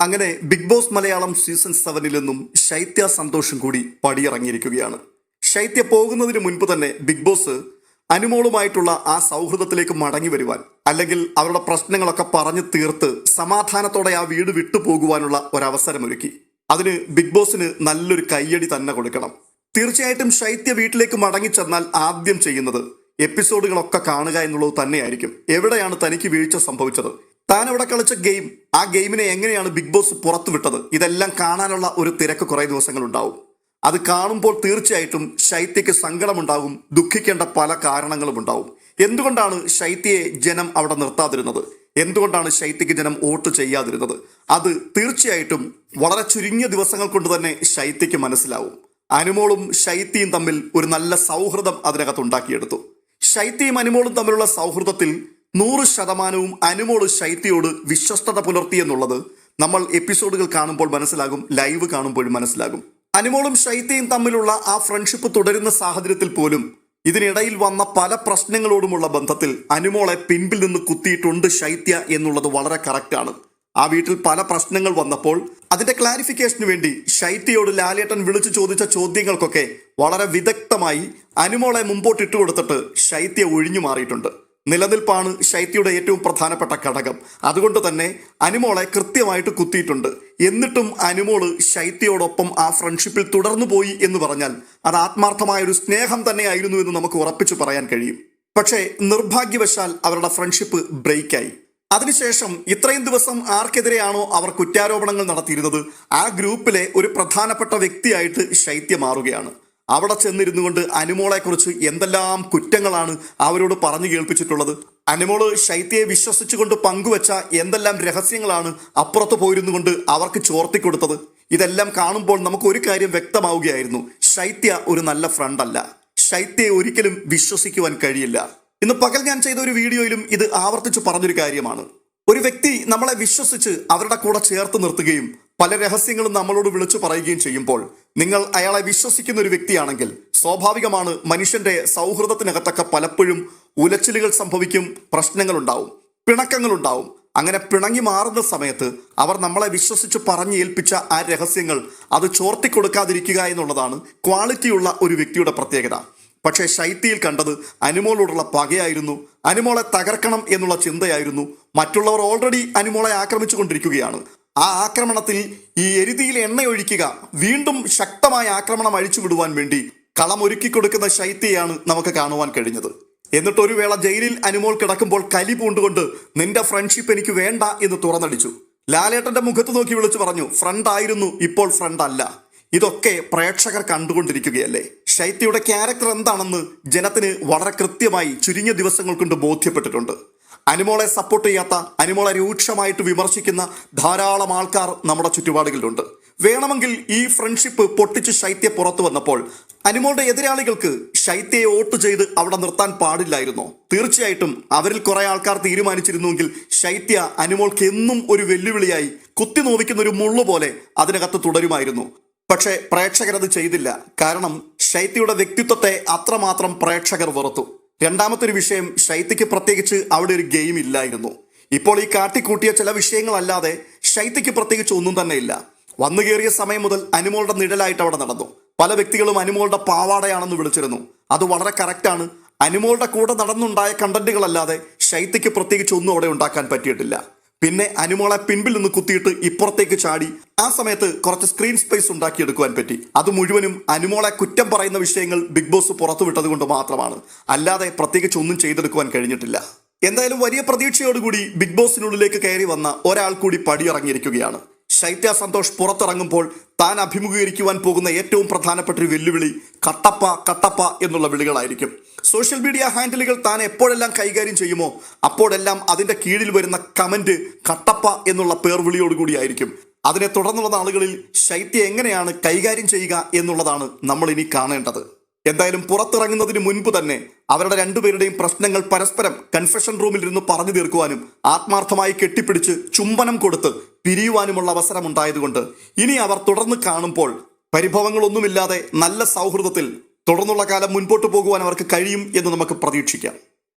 അങ്ങനെ big boss Malayalam season സെവനിൽ നിന്നും ശൈത്യ സന്തോഷം കൂടി പടിയിറങ്ങിയിരിക്കുകയാണ്. ശൈത്യ പോകുന്നതിന് മുൻപ് തന്നെ ബിഗ് ബോസ് അനുമോളുമായിട്ടുള്ള ആ സൗഹൃദത്തിലേക്ക് മടങ്ങി വരുവാൻ അല്ലെങ്കിൽ അവരുടെ പ്രശ്നങ്ങളൊക്കെ പറഞ്ഞു തീർത്ത് സമാധാനത്തോടെ ആ വീട് വിട്ടു പോകുവാനുള്ള ഒരവസരമൊരുക്കി. അതിന് ബിഗ് ബോസിന് നല്ലൊരു കയ്യടി തന്നെ കൊടുക്കണം. തീർച്ചയായിട്ടും ശൈത്യ വീട്ടിലേക്ക് മടങ്ങി ചെന്നാൽ ആദ്യം ചെയ്യുന്നത് എപ്പിസോഡുകളൊക്കെ കാണുക എന്നുള്ളത് തന്നെയായിരിക്കും. എവിടെയാണ് തനിക്ക് വീഴ്ച സംഭവിച്ചത്? താൻ അവിടെ കളിച്ച ഗെയിം ആ ഗെയിമിനെ എങ്ങനെയാണ് ബിഗ് ബോസ് പുറത്തുവിട്ടത് ഇതെല്ലാം കാണാനുള്ള ഒരു തിരക്ക് കുറേ ദിവസങ്ങളുണ്ടാവും. അത് കാണുമ്പോൾ തീർച്ചയായിട്ടും ശൈത്യക്ക് സങ്കടമുണ്ടാകും ദുഃഖിക്കേണ്ട പല കാരണങ്ങളും ഉണ്ടാവും എന്തുകൊണ്ടാണ് ശൈത്യയെ ജനം അവിടെ നിർത്താതിരുന്നത്? എന്തുകൊണ്ടാണ് ശൈത്യക്ക് ജനം വോട്ട് ചെയ്യാതിരുന്നത്? അത് തീർച്ചയായിട്ടും വളരെ ചുരുങ്ങിയ ദിവസങ്ങൾ കൊണ്ട് തന്നെ ശൈത്യക്ക് മനസ്സിലാവും. അനുമോളും ശൈത്യയും തമ്മിൽ ഒരു നല്ല സൗഹൃദം അതിനകത്ത് ഉണ്ടാക്കിയെടുത്തു. ശൈത്യയും അനുമോളും തമ്മിലുള്ള സൗഹൃദത്തിൽ നൂറ് ശതമാനവും അനുമോൾ ശൈത്യയോട് വിശ്വസ്തത പുലർത്തി എന്നുള്ളത് നമ്മൾ എപ്പിസോഡുകൾ കാണുമ്പോൾ മനസ്സിലാകും ലൈവ് കാണുമ്പോഴും മനസ്സിലാകും. അനുമോളും ശൈത്യയും തമ്മിലുള്ള ആ ഫ്രണ്ട്ഷിപ്പ് തുടരുന്ന സാഹചര്യത്തിൽ പോലും ഇതിനിടയിൽ വന്ന പല പ്രശ്നങ്ങളോടുമുള്ള ബന്ധത്തിൽ അനുമോളെ പിൻപിൽ നിന്ന് കുത്തിയിട്ടുണ്ട് ശൈത്യ എന്നുള്ളത് വളരെ കറക്റ്റാണ് ആ വീട്ടിൽ പല പ്രശ്നങ്ങൾ വന്നപ്പോൾ അതിന്റെ ക്ലാരിഫിക്കേഷന് വേണ്ടി ശൈത്യയോട് ലാലേട്ടൻ വിളിച്ചു ചോദിച്ച ചോദ്യങ്ങൾക്കൊക്കെ വളരെ വിദഗ്ധമായി അനുമോളെ മുമ്പോട്ട് ഇട്ടുകൊടുത്തിട്ട് ശൈത്യ ഒഴിഞ്ഞു മാറിയിട്ടുണ്ട്. നിലനിൽപ്പാണ് ശൈത്യയുടെ ഏറ്റവും പ്രധാനപ്പെട്ട ഘടകം. അതുകൊണ്ട് തന്നെ അനുമോളെ കൃത്യമായിട്ട് കുത്തിയിട്ടുണ്ട്. എന്നിട്ടും അനുമോൾ ശൈത്യയോടൊപ്പം ആ ഫ്രണ്ട്ഷിപ്പിൽ തുടർന്നു പോയി എന്ന് പറഞ്ഞാൽ അത് ആത്മാർത്ഥമായ ഒരു സ്നേഹം തന്നെയായിരുന്നു എന്ന് നമുക്ക് ഉറപ്പിച്ചു പറയാൻ കഴിയും. പക്ഷേ നിർഭാഗ്യവശാൽ അവരുടെ ഫ്രണ്ട്ഷിപ്പ് ബ്രേക്കായി അതിനുശേഷം ഇത്രയും ദിവസം ആർക്കെതിരെയാണോ അവർ കുറ്റാരോപണങ്ങൾ നടത്തിയിരുന്നത് ആ ഗ്രൂപ്പിലെ ഒരു പ്രധാനപ്പെട്ട വ്യക്തിയായിട്ട് ശൈത്യ മാറുകയാണ്. അവിടെ ചെന്നിരുന്നു കൊണ്ട് അനുമോളെക്കുറിച്ച് എന്തെല്ലാം കുറ്റങ്ങളാണ് അവരോട് പറഞ്ഞു കേൾപ്പിച്ചിട്ടുള്ളത്? അനുമോൾ ശൈത്യയെ വിശ്വസിച്ചുകൊണ്ട് പങ്കുവച്ച എന്തെല്ലാം രഹസ്യങ്ങളാണ് അപ്പുറത്ത് പോയിരുന്നു കൊണ്ട് അവർക്ക് ചോർത്തിക്കൊടുത്തത് ഇതെല്ലാം കാണുമ്പോൾ നമുക്ക് ഒരു കാര്യം വ്യക്തമാവുകയായിരുന്നു. ശൈത്യ ഒരു നല്ല ഫ്രണ്ട് അല്ല. ശൈത്യയെ ഒരിക്കലും വിശ്വസിക്കുവാൻ കഴിയില്ല. ഇന്ന് പകൽ ഞാൻ ചെയ്ത ഒരു വീഡിയോയിലും ഇത് ആവർത്തിച്ച് പറഞ്ഞൊരു കാര്യമാണ്. ഒരു വ്യക്തി നമ്മളെ വിശ്വസിച്ച് അവരുടെ കൂടെ ചേർത്ത് നിർത്തുകയും പല രഹസ്യങ്ങളും നമ്മളോട് വിളിച്ചു പറയുകയും ചെയ്യുമ്പോൾ നിങ്ങൾ അയാളെ വിശ്വസിക്കുന്ന ഒരു വ്യക്തിയാണെങ്കിൽ സ്വാഭാവികമാണ് മനുഷ്യന്റെ സൗഹൃദത്തിനകത്തൊക്കെ പലപ്പോഴും ഉലച്ചിലുകൾ സംഭവിക്കും പ്രശ്നങ്ങൾ ഉണ്ടാവും പിണക്കങ്ങൾ ഉണ്ടാവും അങ്ങനെ പിണങ്ങി മാറുന്ന സമയത്ത് അവർ നമ്മളെ വിശ്വസിച്ച് പറഞ്ഞു ഏൽപ്പിച്ച ആ രഹസ്യങ്ങൾ അത് ചോർത്തി കൊടുക്കാതിരിക്കുക എന്നുള്ളതാണ് ക്വാളിറ്റിയുള്ള ഒരു വ്യക്തിയുടെ പ്രത്യേകത. പക്ഷേ ശൈത്യയിൽ കണ്ടത് അനുമോളോടുള്ള പകയായിരുന്നു അനുമോളെ തകർക്കണം എന്നുള്ള ചിന്തയായിരുന്നു. മറ്റുള്ളവർ ഓൾറെഡി അനുമോളെ ആക്രമിച്ചു കൊണ്ടിരിക്കുകയാണ് ആ ആക്രമണത്തിൽ ഈ എരുതിയിൽ എണ്ണയൊഴിക്കുക വീണ്ടും ശക്തമായ ആക്രമണം അഴിച്ചുവിടുവാൻ വേണ്ടി കളമൊരുക്കി കൊടുക്കുന്ന ശൈത്യയാണ് നമുക്ക് കാണുവാൻ കഴിഞ്ഞത്. എന്നിട്ട് ഒരു വേള ജയിലിൽ അനുമോൾ കിടക്കുമ്പോൾ കലി പൂണ്ടുകൊണ്ട് നിന്റെ ഫ്രണ്ട്ഷിപ്പ് എനിക്ക് വേണ്ട എന്ന് തുറന്നടിച്ചു. ലാലേട്ടന്റെ മുഖത്ത് നോക്കി വിളിച്ചു പറഞ്ഞു ഫ്രണ്ട് ആയിരുന്നു ഇപ്പോൾ ഫ്രണ്ട് അല്ല. ഇതൊക്കെ പ്രേക്ഷകർ കണ്ടുകൊണ്ടിരിക്കുകയല്ലേ? ശൈത്യയുടെ ക്യാരക്ടർ എന്താണെന്ന് ജനത്തിന് വളരെ കൃത്യമായി ചുരുങ്ങിയ ദിവസങ്ങൾ കൊണ്ട് ബോധ്യപ്പെട്ടിട്ടുണ്ട്. അനുമോളെ സപ്പോർട്ട് ചെയ്യാത്ത അനുമോളെ രൂക്ഷമായിട്ട് വിമർശിക്കുന്ന ധാരാളം ആൾക്കാർ നമ്മുടെ ചുറ്റുപാടുകളിലുണ്ട്. വേണമെങ്കിൽ ഈ ഫ്രണ്ട്ഷിപ്പ് പൊട്ടിച്ച് ശൈത്യ പുറത്തു വന്നപ്പോൾ അനുമോളുടെ എതിരാളികൾക്ക് ശൈത്യയെ വോട്ട് ചെയ്ത് അവിടെ നിർത്താൻ പാടില്ലായിരുന്നു. തീർച്ചയായിട്ടും അവരിൽ കുറെ ആൾക്കാർ തീരുമാനിച്ചിരുന്നുവെങ്കിൽ ശൈത്യ അനുമോൾക്ക് എന്നും ഒരു വെല്ലുവിളിയായി കുത്തി നോവിക്കുന്ന ഒരു മുള്ളു പോലെ അതിനകത്ത് തുടരുമായിരുന്നു. പക്ഷേ പ്രേക്ഷകരത് ചെയ്തില്ല. കാരണം ശൈത്യയുടെ വ്യക്തിത്വത്തെ അത്രമാത്രം പ്രേക്ഷകർ വെറുത്തു. രണ്ടാമത്തെ ഒരു വിഷയം ശൈത്യക്ക് പ്രത്യേകിച്ച് അവിടെ ഒരു ഗെയിം ഇല്ലായിരുന്നു. ഇപ്പോൾ ഈ കാട്ടിക്കൂട്ടിയ ചില വിഷയങ്ങളല്ലാതെ ശൈത്യക്ക് പ്രത്യേകിച്ച് ഒന്നും തന്നെ ഇല്ല. വന്നു കയറിയ സമയം മുതൽ അനുമോളുടെ നിഴലായിട്ട് അവിടെ നടന്നു. പല വ്യക്തികളും അനുമോളുടെ പാവാടയാണെന്ന് വിളിച്ചിരുന്നു. അത് വളരെ കറക്റ്റാണ് അനുമോളുടെ കൂടെ നടന്നുണ്ടായ കണ്ടന്റുകളല്ലാതെ ശൈത്യക്ക് പ്രത്യേകിച്ച് ഒന്നും അവിടെ ഉണ്ടാക്കാൻ പറ്റിയിട്ടില്ല. പിന്നെ അനുമോളെ പിൻപിൽ നിന്ന് കുത്തിയിട്ട് ഇപ്പുറത്തേക്ക് ചാടി. ആ സമയത്ത് കുറച്ച് സ്ക്രീൻ സ്പേസ് ഉണ്ടാക്കിയെടുക്കുവാൻ പറ്റി. അത് മുഴുവനും അനുമോളെ കുറ്റം പറയുന്ന വിഷയങ്ങൾ ബിഗ് ബോസ് പുറത്തുവിട്ടത് കൊണ്ട് മാത്രമാണ്. അല്ലാതെ പ്രത്യേകിച്ച് ഒന്നും ചെയ്തെടുക്കുവാൻ കഴിഞ്ഞിട്ടില്ല. എന്തായാലും വലിയ പ്രതീക്ഷയോടുകൂടി ബിഗ് ബോസിനുള്ളിലേക്ക് കയറി വന്ന ഒരാൾ കൂടി പടിയിറങ്ങിയിരിക്കുകയാണ്. ശൈത്യ സന്തോഷ് പുറത്തിറങ്ങുമ്പോൾ താൻ അഭിമുഖീകരിക്കുവാൻ പോകുന്ന ഏറ്റവും പ്രധാനപ്പെട്ട ഒരു വെല്ലുവിളി കട്ടപ്പ കട്ടപ്പ എന്നുള്ള വിളികളായിരിക്കും. സോഷ്യൽ മീഡിയ ഹാൻഡിലുകൾ താൻ എപ്പോഴെല്ലാം കൈകാര്യം ചെയ്യുമോ അപ്പോഴെല്ലാം അതിന്റെ കീഴിൽ വരുന്ന കമന്റ് കട്ടപ്പ എന്നുള്ള പേർ പേർവിളിയോടുകൂടിയായിരിക്കും. അതിനെ തുടർന്നുള്ള നാളുകളിൽ ശൈത്യം എങ്ങനെയാണ് കൈകാര്യം ചെയ്യുക എന്നുള്ളതാണ് നമ്മൾ ഇനി കാണേണ്ടത്. എന്തായാലും പുറത്തിറങ്ങുന്നതിന് മുൻപ് തന്നെ അവരുടെ രണ്ടുപേരുടെയും പ്രശ്നങ്ങൾ പരസ്പരം കൺഫെഷൻ റൂമിൽ ഇരുന്ന് പറഞ്ഞു തീർക്കുവാനും ആത്മാർത്ഥമായി കെട്ടിപ്പിടിച്ച് ചുംബനം കൊടുത്ത് പിരിയുവാനുമുള്ള അവസരം ഉണ്ടായതുകൊണ്ട് ഇനി അവർ തുടർന്ന് കാണുമ്പോൾ പരിഭവങ്ങളൊന്നുമില്ലാതെ നല്ല സൗഹൃദത്തിൽ തുടർന്നുള്ള കാലം മുൻപോട്ട് പോകുവാൻ അവർക്ക് കഴിയും എന്ന് നമുക്ക് പ്രതീക്ഷിക്കാം.